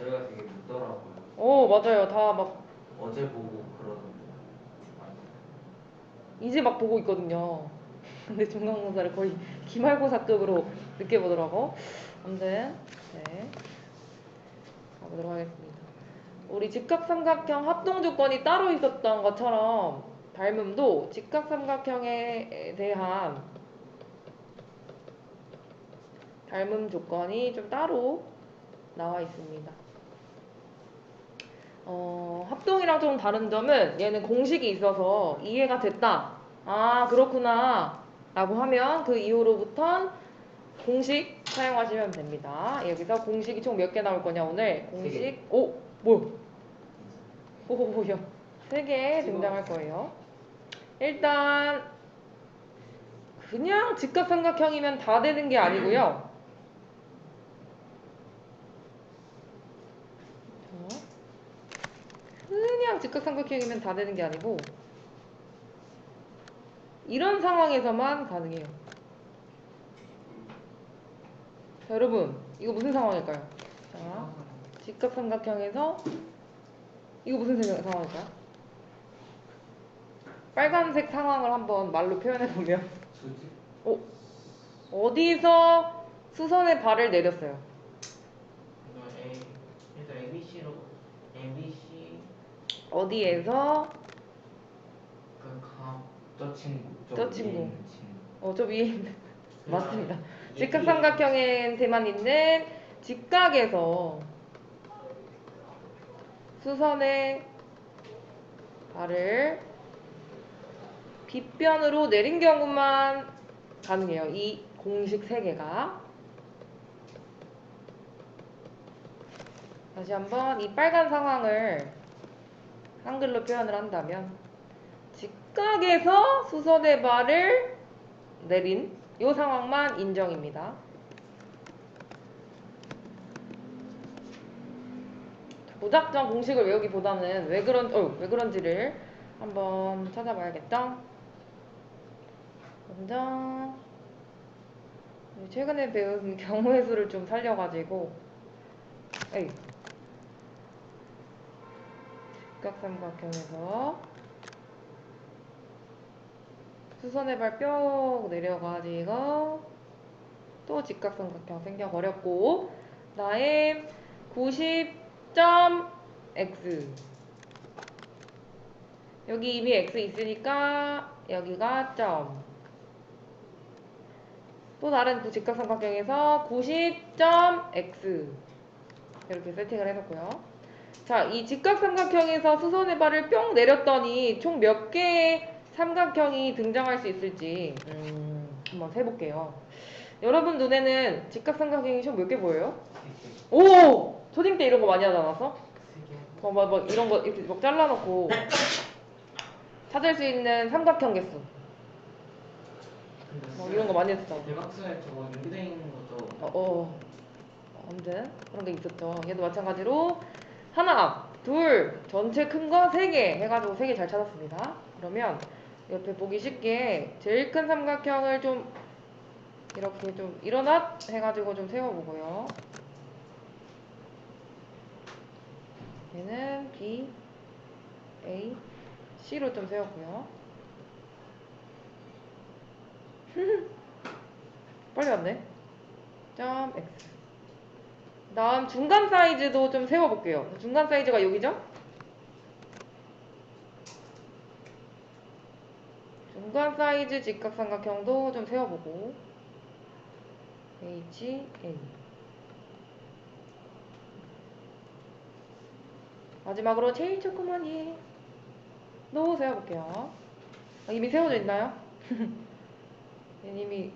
저희가 되게 묻더라고요. 오 맞아요 다 막 어제 보고 그러던데. 이제 막 보고 있거든요 근데 중간고사를 거의 기말고사급으로 늦게 보더라고 아무튼 네 가보도록 하겠습니다 우리 직각삼각형 합동 조건이 따로 있었던 것처럼 닮음도 직각삼각형에 대한 닮음 조건이 좀 따로 나와 있습니다. 어, 합동이랑 좀 다른 점은 얘는 공식이 있어서 이해가 됐다. 아, 그렇구나. 라고 하면 그 이후로부턴 공식 사용하시면 됩니다. 여기서 공식이 총 몇 개 나올 거냐, 오늘? 세 공식, 오, 뭐야? 오, 뭐야? 세 개 등장할 거예요. 일단, 그냥 직각삼각형이면 다 되는 게 아니고요. 자, 그냥 직각삼각형이면 다 되는 게 아니고 이런 상황에서만 가능해요. 자, 여러분 이거 무슨 상황일까요? 자, 직각 삼각형에서 이거 무슨 세- 상황일까요? 빨간색 상황을 한번 말로 표현해 보면 수직? 어디서 수선의 발을 내렸어요? 이거 A 일단 ABC로 ABC 어디에서 그감 저 친구. 저 위에 친구. 있는 친구. 어, 저 위에 있는 맞습니다. 예, 직각삼각형한테만 있는 직각에서 수선의 발을 빗변으로 내린 경우만 가능해요. 이 공식 세 개가. 다시 한번 이 빨간 상황을 한글로 표현을 한다면 직각에서 수선의 발을 내린 이 상황만 인정입니다. 무작정 공식을 외우기보다는 왜 그런 어, 왜 그런지를 한번 찾아봐야겠죠. 먼저 최근에 배운 경우의 수를 좀 살려가지고 에이 직각삼각형에서 수선의 발뼈 내려가지고 또 직각삼각형 생겨버렸고 나의 90.x 여기 이미 x 있으니까 여기가 점. 또 다른 그 직각삼각형에서 90.x 이렇게 세팅을 해놓고요. 자, 이 직각삼각형에서 수선의 발을 뿅 내렸더니 총 몇 개의 삼각형이 등장할 수 있을지 음, 한번 세볼게요. 여러분 눈에는 직각삼각형이 총 몇 개 보여요? 오! 초딩 때 이런 거 많이 하지 않았어? 어, 막, 막 이런 거 이렇게 막 잘라놓고 찾을 수 있는 삼각형 개수 뭐 이런 거 많이 했었잖아. 대각선에 저거 연결돼 있는 거죠. 어, 어. 아무튼 그런 게 있었죠. 얘도 마찬가지로 하나, 둘, 전체 큰 거 세 개 해가지고 세 개 잘 찾았습니다. 그러면 옆에 보기 쉽게 제일 큰 삼각형을 좀 이렇게 좀 일어나 해가지고 좀 세워보고요. 얘는 B, A, C로 좀 세웠고요. 빨리 왔네. 점 X. 다음 중간 사이즈도 좀 세워볼게요. 중간 사이즈가 여기죠? 중간 사이즈 직각삼각형도 좀 세워보고 H, A 마지막으로 제일 조그만 얘도 세워볼게요. 아, 이미 세워져 있나요? 이미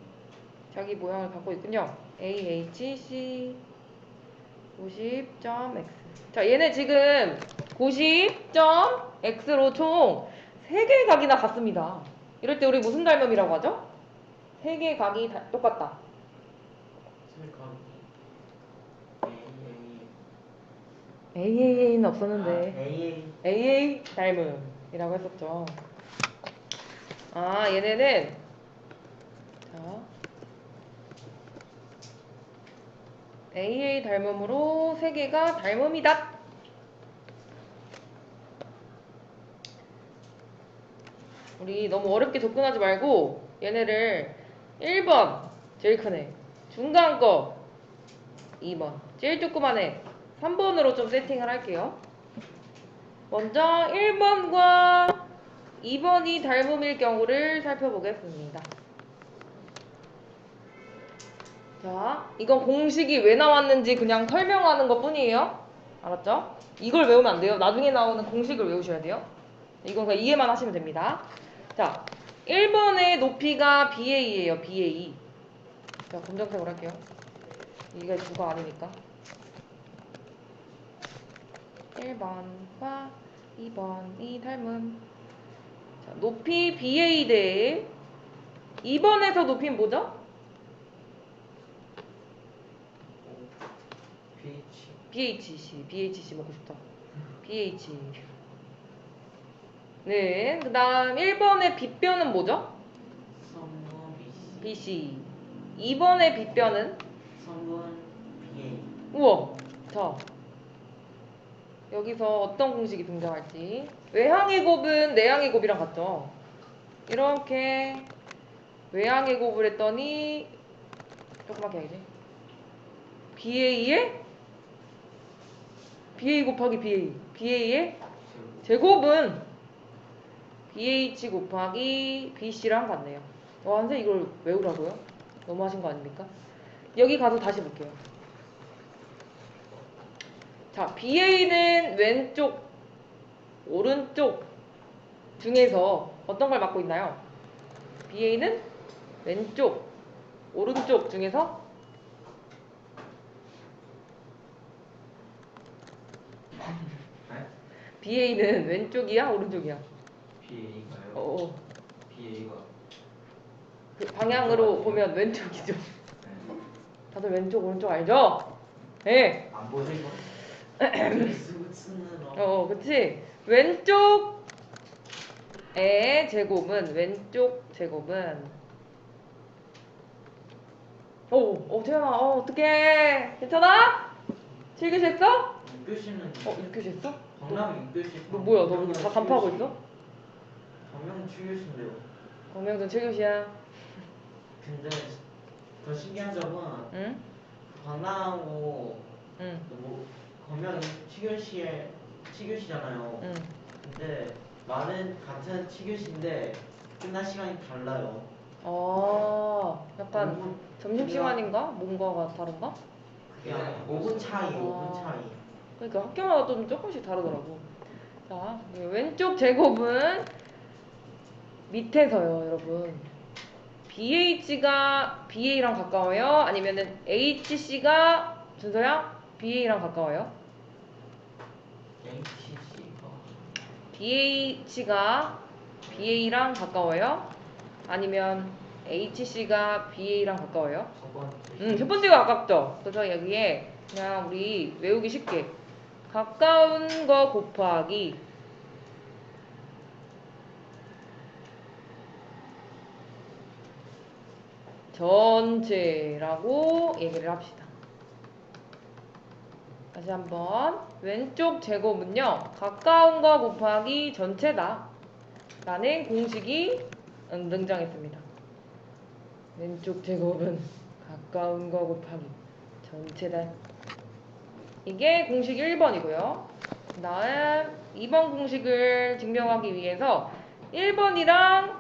자기 모양을 갖고 있군요. A, H, C 90.x. 자, 얘네 지금 90.x로 총 3개의 각이나 같습니다. 이럴 때 우리 무슨 닮음이라고 하죠? 3개의 각이 다 똑같다. AAA는 없었는데. A AA 닮음이라고 했었죠. 아, 얘네는 자 AA 닮음으로 세 개가 닮음이다. 우리 너무 어렵게 접근하지 말고 얘네를 1번 제일 크네. 중간 거 2번 제일 조그만 애. 3번으로 좀 세팅을 할게요. 먼저 1번과 2번이 닮음일 경우를 살펴보겠습니다 자 이건 공식이 왜 나왔는지 그냥 설명하는 것 뿐이에요 알았죠? 이걸 외우면 안 돼요 나중에 나오는 공식을 외우셔야 돼요 이건 그냥 이해만 하시면 됩니다 자, 1번의 높이가 BA예요, BA. 자, 검정색으로 할게요. 이게 주가 아니니까. 1번과 2번이 닮은. 자, 높이 BA 대 2번에서 높이는 뭐죠? BHC, BHC 먹고 싶다. BH. 네, 그 다음 1번의 빗변은 뭐죠? BC BC. 2번의 빗변은 성분 BA 우와. 자. 여기서 어떤 공식이 등장할지. 외항의 곱은 내항의 곱이랑 같죠? 이렇게 외항의 곱을 했더니 조그맣게 해야지. BA의 BA 곱하기 BA. BA의 제곱 제곱은 BH 곱하기 BC랑 같네요. 와, 선생님 이걸 외우라고요? 너무 하신 거 아닙니까? 여기 가서 다시 볼게요. 자, BA는 왼쪽, 오른쪽 중에서 어떤 걸 맡고 있나요? BA는 왼쪽, 오른쪽 중에서 네? BA는 왼쪽이야, 오른쪽이야? BA가요? 어, 어. BA가 그 방향으로 보면 왼쪽이죠. 네. 다들 왼쪽, 오른쪽 알죠? 네. 안 쓰느라 어, 어, 그치? 왼쪽의 제곱은, 왼쪽 제곱은, 오, 어, 태연아, 어, 어떡해. 괜찮아? 7교시 했어? 6교시는 어, 6교시 했어? 정량 6교시 너 뭐야, 너 다 간파하고 있어? 정량 7교시인데요 광명전 7교시야. 근데 더 신기한 점은 응? 광남하고 응, 뭐 검명이 7교시에 7교시잖아요 응. 근데 말은 같은 7교시인데 끝날 시간이 달라요 아, 약간 점심시간인가? 뭔가가 다른가? 아니라 5분 차이 5분 아. 차이 그러니까 학교마다 좀 조금씩 다르더라고. 자, 왼쪽 제곱은 밑에서요, 여러분. BH가 BA랑 가까워요? 아니면은 HC가 준서야 BA랑 가까워요? HC가 BH가 BA랑 가까워요? 아니면 HC가 BA랑 가까워요? 첫 번째 음, 첫 번째가 가깝죠. 그래서 여기에 그냥 우리 외우기 쉽게 가까운 거 곱하기 전체라고 얘기를 합시다. 다시 한번 왼쪽 제곱은요 가까운 거 곱하기 전체다 라는 공식이 음, 등장했습니다. 왼쪽 제곱은 가까운 거 곱하기 전체다. 이게 공식 1번이고요. 그 다음 2번 공식을 증명하기 위해서 1번이랑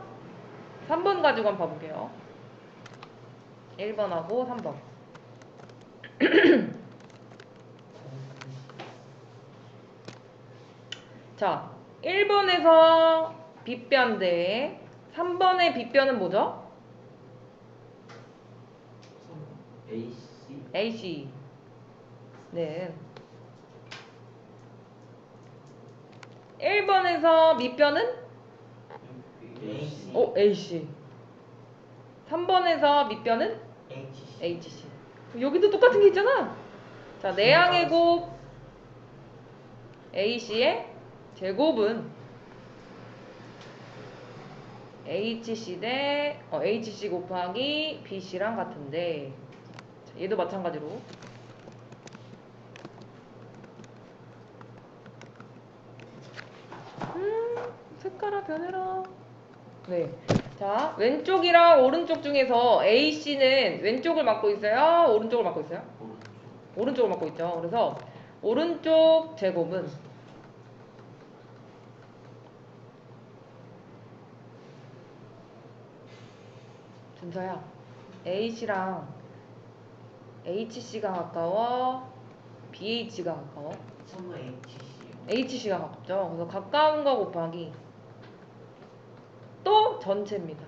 3번 가지고 한번 봐볼게요. 1번하고 3번. 자, 1번에서 빗변 대 3번의 빗변은 뭐죠? AC AC. 네. 1번에서 밑변은 AC 어, AC. 3번에서 밑변은 HC HC. 여기도 똑같은 게 있잖아. 자, 내항의 곱 AC의 제곱은 HC 대 어, HC 곱하기 BC랑 같은데 자, 얘도 마찬가지로 색깔아 변해라. 네. 자, 왼쪽이랑 오른쪽 중에서 AC는 왼쪽을 맡고 있어요? 오른쪽을 맡고 있어요? 오른쪽. 오른쪽을 맡고 있죠. 그래서 오른쪽 제곱은 준서야 AC랑 HC가 가까워 BH가 가까워 HC요. HC가 가깝죠. 그래서 가까운 거 곱하기 또 전체입니다.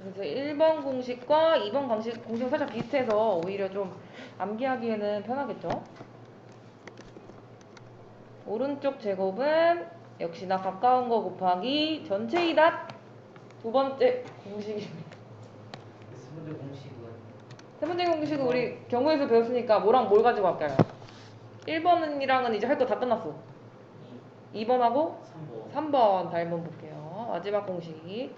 그래서 1번 공식과 2번 공식, 공식은 살짝 비슷해서 오히려 좀 암기하기에는 편하겠죠. 오른쪽 제곱은 역시나 가까운 거 곱하기 전체이다. 두 번째 공식입니다. 선물 공식은 세 번째 공식은 우리 경우에서 배웠으니까 뭐랑 뭘 가지고 할까요? 1번이랑은 이제 할 거 다 끝났어. 2번하고 3번. 3번 닮은 볼게요. 마지막 공식.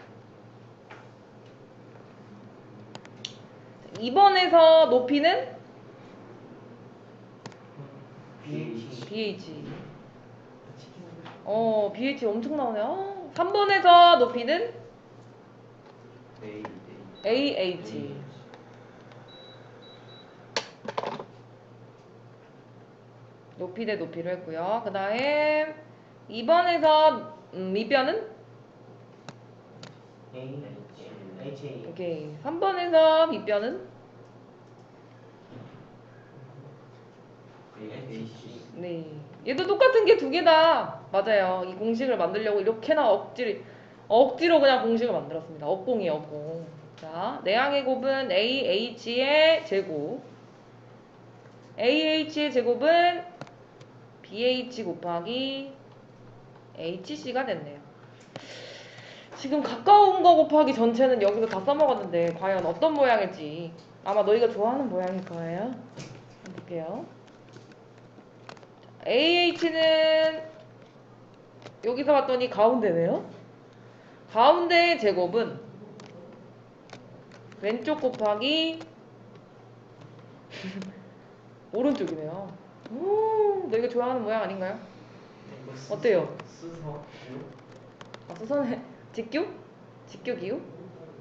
2번에서 높이는 BH. BH. 어, BH 엄청 나오네요. 3번에서 높이는 A A. AH. 높이 대 높이를 했고요. 그 다음 2번에서 음, 밑변은 A. HA. 오케이. 3번에서 밑변은 A A. 네. 얘도 똑같은 게 두 개다. 맞아요. 이 공식을 만들려고 이렇게나 억지로 억지로 그냥 공식을 만들었습니다. 억공이에요, 억공. 자, 내항의 곱은 AH의 제곱. AH의 제곱은 BH 곱하기 HC가 됐네요. 지금 가까운 거 곱하기 전체는 여기서 다 써먹었는데 과연 어떤 모양일지 아마 너희가 좋아하는 모양일 거예요. 볼게요. AH는 여기서 봤더니 가운데네요. 가운데의 제곱은 왼쪽 곱하기 오른쪽이네요. 오, 너희가 좋아하는 모양 아닌가요? 어때요? 아, 수선의 직교? 직교 기호?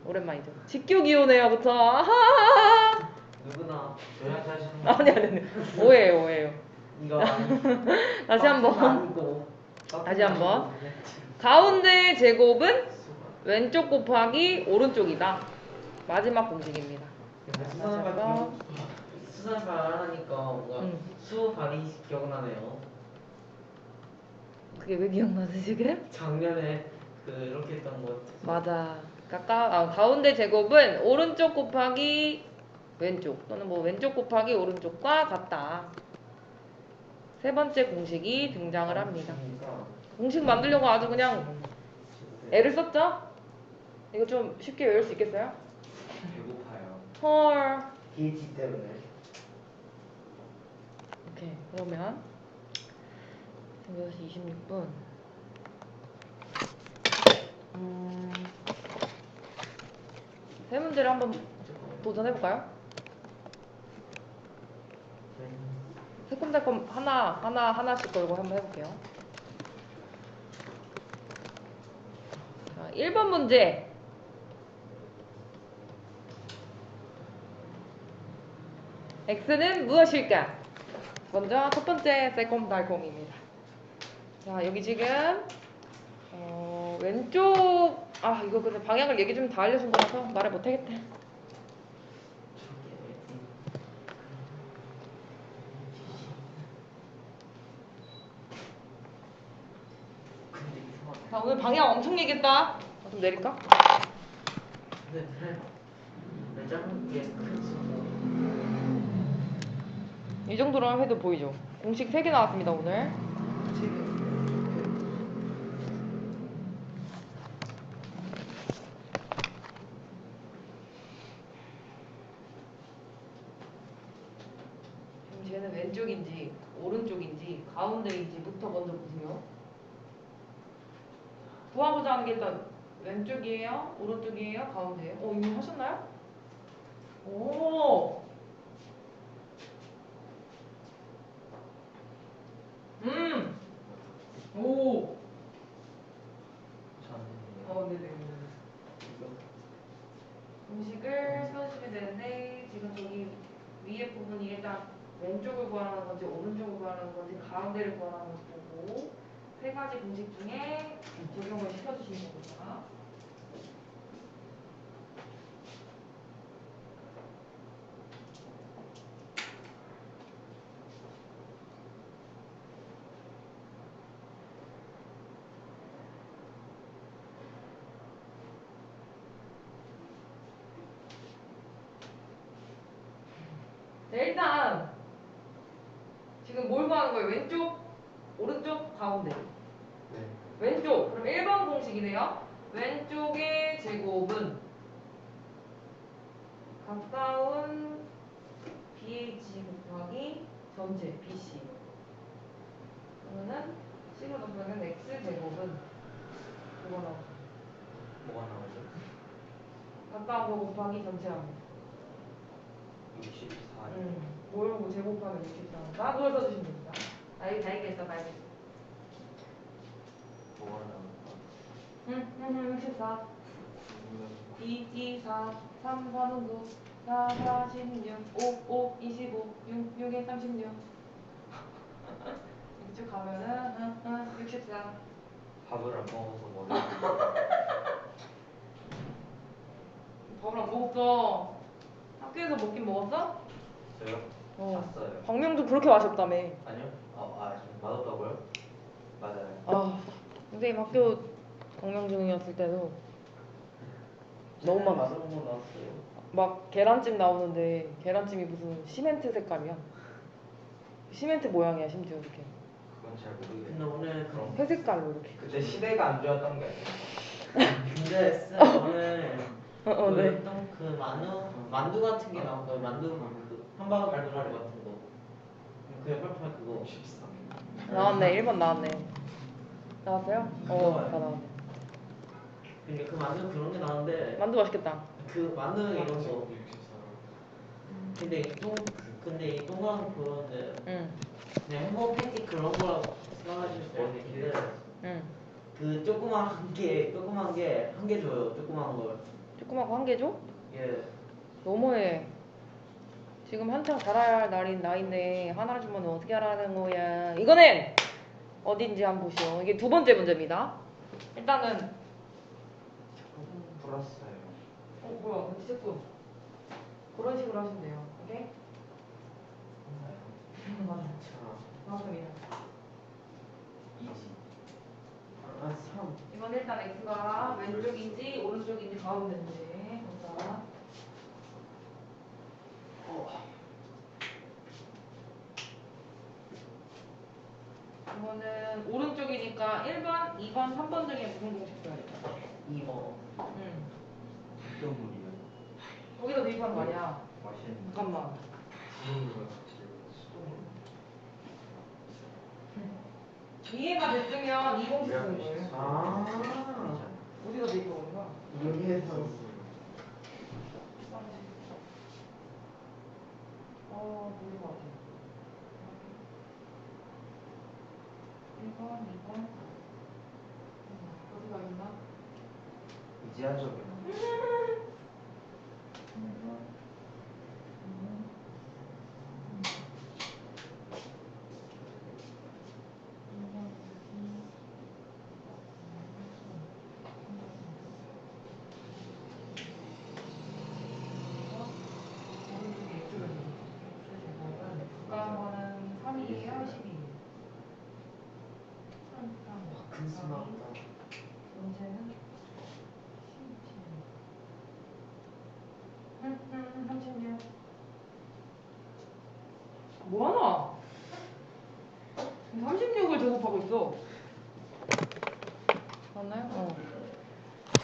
오랜만이죠. 직교 기호네요부터. 아하하하. 누구나 저희한테 하시는 거. 아니 아니 아니. 오해예요 오해예요. 이거. 다시 한번. 아니고. 다시 한번. 가운데의 제곱은 수가. 왼쪽 곱하기 오른쪽이다. 마지막 공식입니다. 수산발 수산발 안 하니까 뭔가 응. 수발이 기억나네요. 그게 왜 기억나지 지금? 작년에 그 이렇게 했던 거. 맞아. 가까 아, 가운데 제곱은 오른쪽 곱하기 왼쪽 또는 뭐 왼쪽 곱하기 오른쪽과 같다. 세 번째 공식이 등장을 합니다. 공식 만들려고 아주 그냥 애를 썼죠? 이거 좀 쉽게 외울 수 있겠어요? 배고파요. 헐. BH 때문에. 오케이. 그러면 지금 6시 26분. 음, 세 문제를 한번 도전해 볼까요? 새콤달콤 하나 하나 하나씩 걸고 한번 해볼게요. 자, 1번 문제. x는 무엇일까? 먼저 첫 번째 새콤달콤입니다. 자 여기 지금 어, 왼쪽 아 이거 근데 방향을 얘기 좀 다 알려준 거라서 말을 못하겠다. 자 오늘 방향 엄청 얘기했다. 어, 좀 내릴까? 이 정도로 해도 보이죠? 공식 3개 나왔습니다 오늘. 단계다 왼쪽이에요? 오른쪽이에요? 가운데에요? 어, 이미 하셨나요? 오! 음! 오! 어, 네네. 음식을 손쉽이 되는데 지금 저기 위에 부분이 일단 왼쪽을 구하는 건지 오른쪽을 구하는 건지 가운데를 구하는 건지 보고 세 가지 음식 중에 적용을 시켜주시는 겁니다. 네, 일단 지금 뭘 구하는 거예요? 왼쪽, 오른쪽, 가운데. 네. 왼쪽. 그럼 1번 공식이네요. 왼쪽의 제곱은 가까운 BH 곱하기 전체 BC. 그러면은 C로 곱하면 X 제곱은 뭐가 나오죠? 뭐가 나오죠? 가까운 거 곱하기 전체합니다. 64. 음, 모르고 제곱하면 64. 그걸 써주시면 됩니다. 나 이거 다 읽겠어, 다 읽겠어. 뭐가 나올까? 응, 응, 64. 2, 2, 4, 3, 4는 9, 4, 4, 16, 5, 5, 25, 6, 6에 36. 이렇게 쭉 가면은, 응, 응, 64. 밥을 안 먹어서 머리. 밥을 안 먹었어. 학교에서 먹긴 먹었어? 저요? 어. 잤어요. 광명도 그렇게 맛이 없다며. 아니요? 아, 아, 좀 맛없다고요? 맞아요. 아, 선생님 학교 광명 중이었을 때도 너무 많아. 맛없는 거 나왔어요. 막 계란찜 나오는데 계란찜이 무슨 시멘트 색깔이야. 시멘트 모양이야 심지어 이렇게 그건 잘. 근데 오늘 그럼 회색깔로 이렇게. 그때 시대가 안 좋았던 게 아니에요. 근데 쌤 오늘 어, 어, 그 네. 어떤 그 만두 만두 같은 게 나온 거예요. 만두 만두 함바가 갈도라리 같은 거. 그 옆에 그거. 63. 나왔네 1번 나왔네. 나왔어요? 어. 다 나왔네. 그러니까 그 만두 그런 게 나오는데 만두 맛있겠다. 그 만두 이런 거. 64. 근데 이 동 근데 이 동그란 그런데 응, 그냥 햄버거 패티 그런 거라고 생각하실 수 있는데 응. 그 조그만 게 조그만 게 한 개 줘요. 조그만 걸. 조그만 거한개 줘? 예. 너무해. 지금 한창 할 날인 나인데 하나 주면 어떻게 하라는 거야? 이거는 어딘지 한번 보시오. 이게 두 번째 문제입니다. 일단은 불었어요. 어 뭐야? 진짜 또 그런 식으로 돼요. 오케이? 맞아. 맞습니다. 아, 3. 이건 일단 x가 왼쪽인지 오른쪽인지 가운데인지 보자. 이거는 오른쪽이니까 1번, 2번, 3번 중에 무슨 공식 써야 돼? 2번. 응. 수돗물이요. 여기다 대입하는 거 아니야? 맛있는 잠깐만. 수돗물. 이해가 됐으면 이 공식 쓰는 거예요. 아. 어디다 대입하는 거야? 여기에서. 어, 모를 것 같아. 1번, 2번. 어디 가있나? 이제 하죠. 가까운 거는 3이에요, 12. 큰 수나왔다. 문제는 16. 응, 응, 36. 뭐하나? 36을 제곱하고 있어. 맞나요? 어.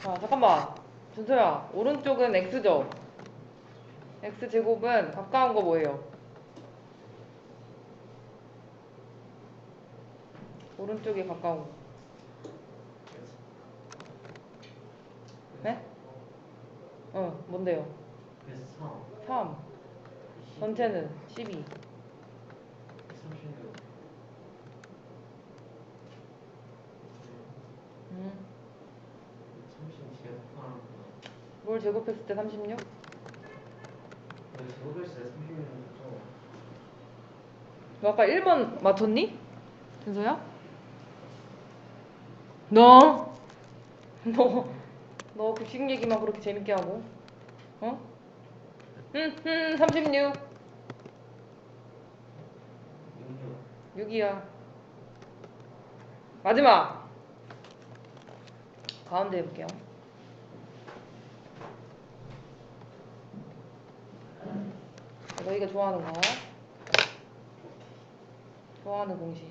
자, 잠깐만. 준서야, 오른쪽은 x죠? x 제곱은 가까운 거 뭐예요? 오른쪽이 가까운 거. 네? 어, 뭔데요? 그래서 3. 3. 전체는 12. 36. 음. 30 뒤에 폭발하는 거. 뭘 제곱했을 때 36? 여기 제곱했을 때 36이죠. 너 아까 1번 맞췄니? 준서야? 너? 너, 너 급식 얘기만 그렇게 재밌게 하고 어? 응, 응, 36 6요 6이야 마지막 가운데 해볼게요 너희가 좋아하는 거. 좋아하는 공식.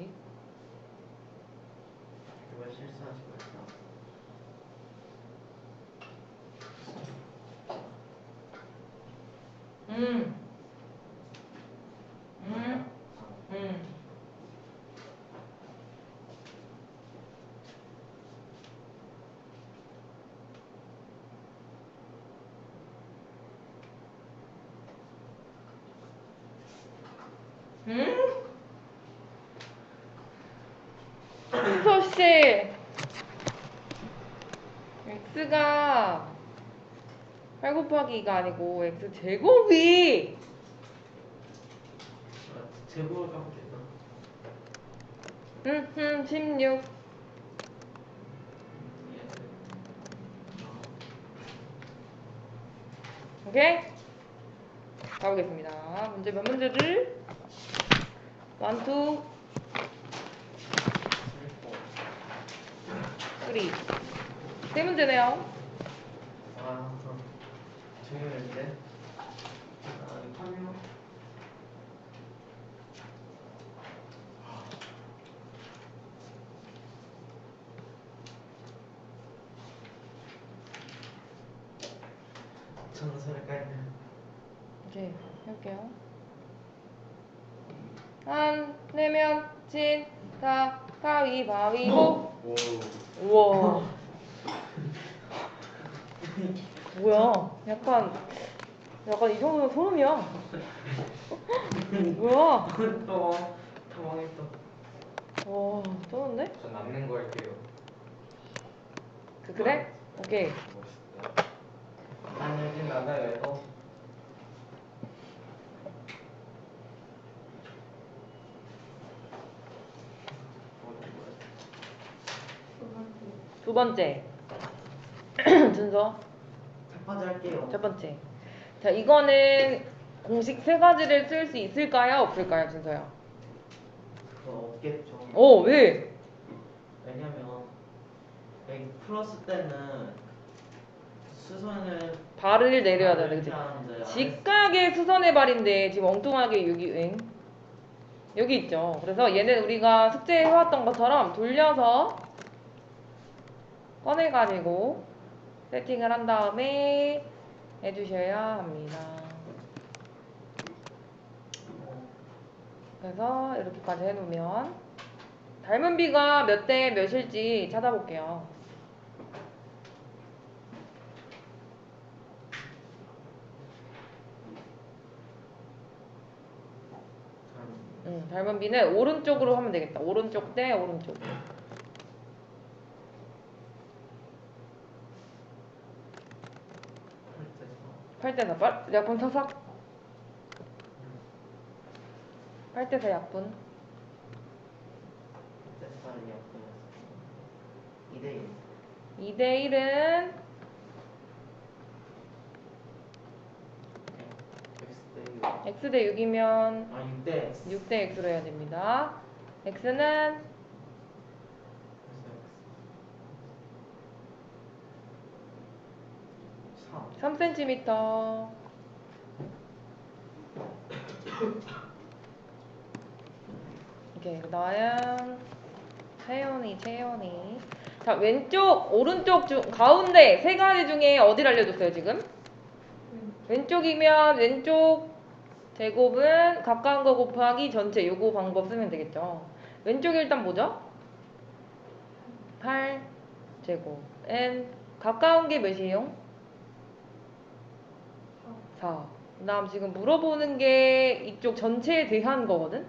제발 실수하지 말자 음. 음. 음. 음? 수씨 x가 8 곱하기가 아니고 x 제곱이 아, 음, 음, 16 오케이? 가보겠습니다. 문제 몇 문제를? 원투, 쓰리. 세 문제네요. 아, 중요한데. 아, 이 판요. 전설의 깔려. 오케이, 해볼게요. 한, 내면, 진, 다, 가위바위보. 오. 우와. 뭐야? 약간, 약간 이 정도면 소름이야. 뭐야? 또 당황했다. 와, 쩌는데? 전 남는 거 할게요. 그, 그래? 오케이. 멋있다. 난 여긴 나가요. 또. 두 번째. 준서. 첫 번째 할게요. 첫 번째. 자, 이거는 공식 세 가지를 쓸 수 있을까요? 없을까요, 준서야? 그거 없겠죠. 어, 왜? 왜냐면 여기 플러스 때는 수선을 발을 내려야 돼, 그치? 하는데 직각의 수선의 발인데 지금 엉뚱하게 여기 응? 여기 있죠. 그래서 얘는 우리가 숙제해왔던 것처럼 돌려서 꺼내가지고 세팅을 한 다음에 해주셔야 합니다. 그래서 이렇게까지 해놓으면 닮은 비가 몇 대 몇일지 찾아볼게요. 음, 닮은 비는 오른쪽으로 하면 되겠다. 오른쪽 대 오른쪽. 팔대사 빨, 약분 사삭. 팔대사 약분. 쌀이 약간 2대1 2대 1은? X대6 x 대 6이면 아 6대 6대 x로 해야 됩니다. x는 3 3cm. 오케이, 그다음 채연이, 채연이. 자, 왼쪽, 오른쪽 중 가운데 세 가지 중에 어디를 알려줬어요 지금? 왼쪽이면 왼쪽 제곱은 가까운 거 곱하기 전체 요거 방법 쓰면 되겠죠. 왼쪽이 일단 뭐죠? 8 제곱. n 가까운 게 몇이에요? 자, 그다음 지금 물어보는 게 이쪽 전체에 대한 거거든.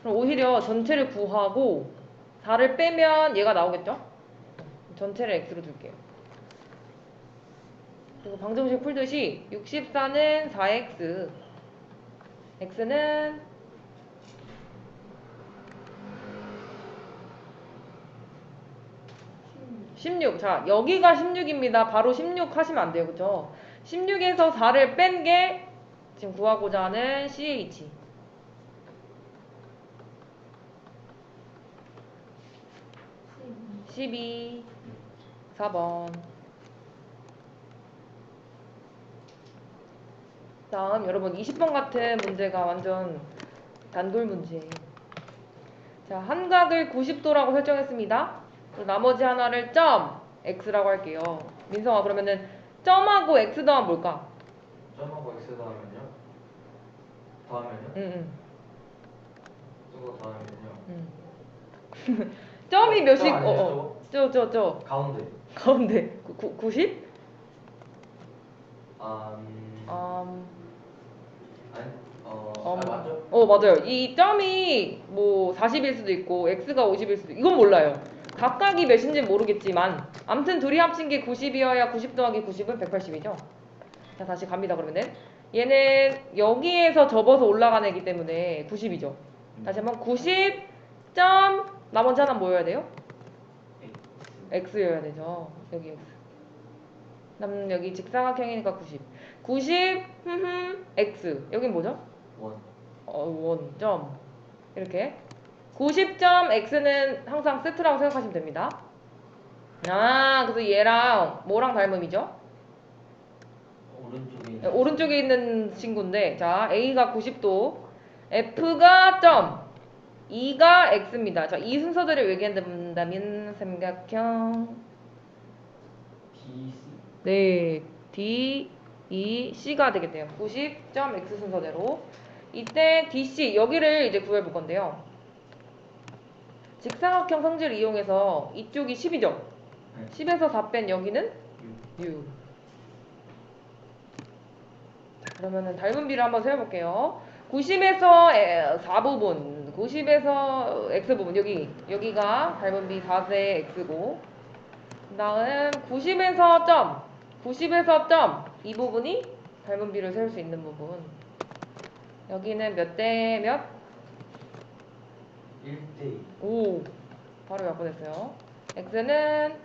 그럼 오히려 전체를 구하고 4를 빼면 얘가 나오겠죠? 전체를 x로 둘게요. 그리고 방정식 풀듯이 64는 4x, x는 16. 자, 여기가 16입니다. 바로 16 하시면 안 돼요. 그쵸? 16에서 4를 뺀 게 지금 구하고자 하는 CH. 십이. 12. 4번. 다음 여러분 20번 같은 문제가 완전 단돌 문제. 자, 한각을 90도라고 설정했습니다. 나머지 하나를 점 x라고 할게요. 민성아 그러면은 점하고 x 더하면 뭘까? 점하고 x 더하면요. 더하면요. 응, 저거 더하면요. 응, 응. 점이? 점 어, 어. 저, 저, 저. 가운데. 가운데. 구, 구, 90? 아, 음, 음, 아니, 어, 음. 아, 맞죠? 어 맞아요. 이 점이 뭐 40일 수도 있고 x가 50일 수도 있고 이건 몰라요. 각각이 몇인지 모르겠지만 아무튼 둘이 합친 게 90이어야 90 더하기 90은 180이죠. 자 다시 갑니다 그러면은 얘는 여기에서 접어서 올라가는 애기 때문에 90이죠. 다시 한번 90 점 나머지 하나 뭐여야 돼요? x여야 되죠. 여기 x. 남 여기 직사각형이니까 90. 90 흠흠 x. 여긴 뭐죠? 원. 어, 원 점 이렇게 90점 x는 항상 세트라고 생각하시면 됩니다. 아, 그래서 얘랑 뭐랑 닮음이죠? 오른쪽에. 네, 오른쪽에 있는 친구인데, 자, a가 90도, f가 점, 2가 x입니다. 자, 이 순서대로 얘기한다면 삼각형, BC. 네, D, E, C가 되겠네요. 90점 x 순서대로. 이때 DC 여기를 이제 구해볼 건데요. 직사각형 성질을 이용해서 이쪽이 10이죠. 네. 10에서 4 뺀 여기는 6. 6. 자, 그러면은 닮은 비를 한번 세워볼게요. 90에서 4부분, 90에서 X부분, 여기, 여기가 닮은 비 4세 X고, 그 다음 90에서 점, 90에서 점, 이 부분이 닮은 비를 세울 수 있는 부분. 여기는 몇 대 몇? 1대2. 오, 바로 약분했어요. X는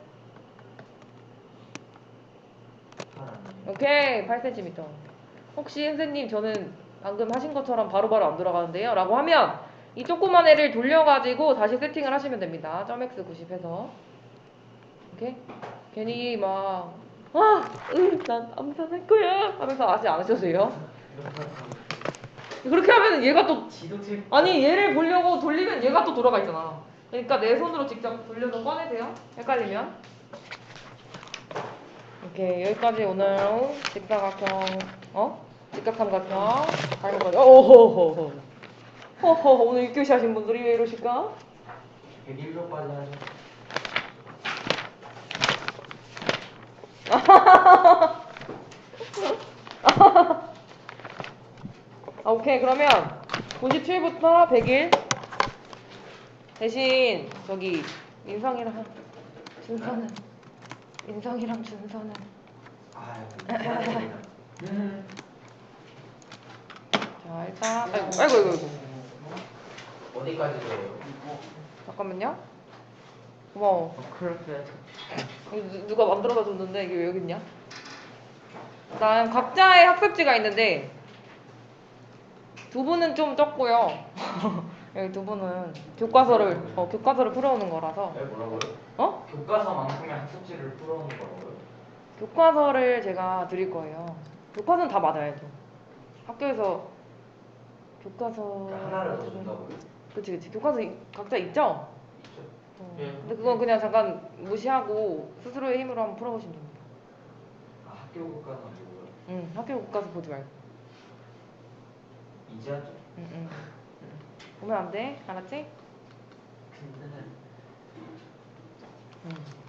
8 아니에요? 오케이 8cm 혹시 선생님 저는 방금 하신 것처럼 바로바로 안 돌아가는데요? 라고 하면 이 조그만 애를 돌려가지고 다시 세팅을 하시면 됩니다. 점 x 90 해서. 오케이? 괜히 막 아, 응, 난 암산할 거야. 하면서 아직 안 하셔도 돼요 그렇게 하면 얘가 또. 아니 얘를 보려고 돌리면 얘가 또 돌아가 있잖아 그러니까 내 손으로 직접 돌려서 꺼내세요 헷갈리면 오케이 여기까지 오늘 직사각형 어? 직각삼각형 닮은 거죠 오호호호 호호 오늘 6교시 하신 분들이 왜 이러실까? 101조까지 하죠. 아, 오케이 그러면 97부터 100일 대신 저기 민성이랑 준서는 민성이랑 준서는 아, 미안합니다. 자 일단 아이고 아이고 아이고, 아이고. 어디까지 들어요? 잠깐만요 고마워 그렇게. 이거 누- 누가 만들어다 줬는데 이게 왜 여기 있냐 그다음 각자의 학습지가 있는데 두 분은 좀 적고요 여기 두 분은 교과서를 어, 교과서를 풀어오는 거라서 네, 뭐라고요? 어? 교과서만큼의 학습지를 풀어오는 거라고요? 교과서를 제가 드릴 거예요. 교과서는 다 맞아야죠. 학교에서 교과서 그러니까 하나를 더 준다고요? 그치 그치 교과서 이- 각자 있죠? 있죠. 어, 예. 근데 그건 그냥 잠깐 무시하고 스스로의 힘으로 한번 풀어보시면 됩니다. 아, 학교 교과서 아니고요? 응 학교 교과서 보지 말고. 이제 하죠. 응, 응. 보면 안 돼. 알았지? 근데 응.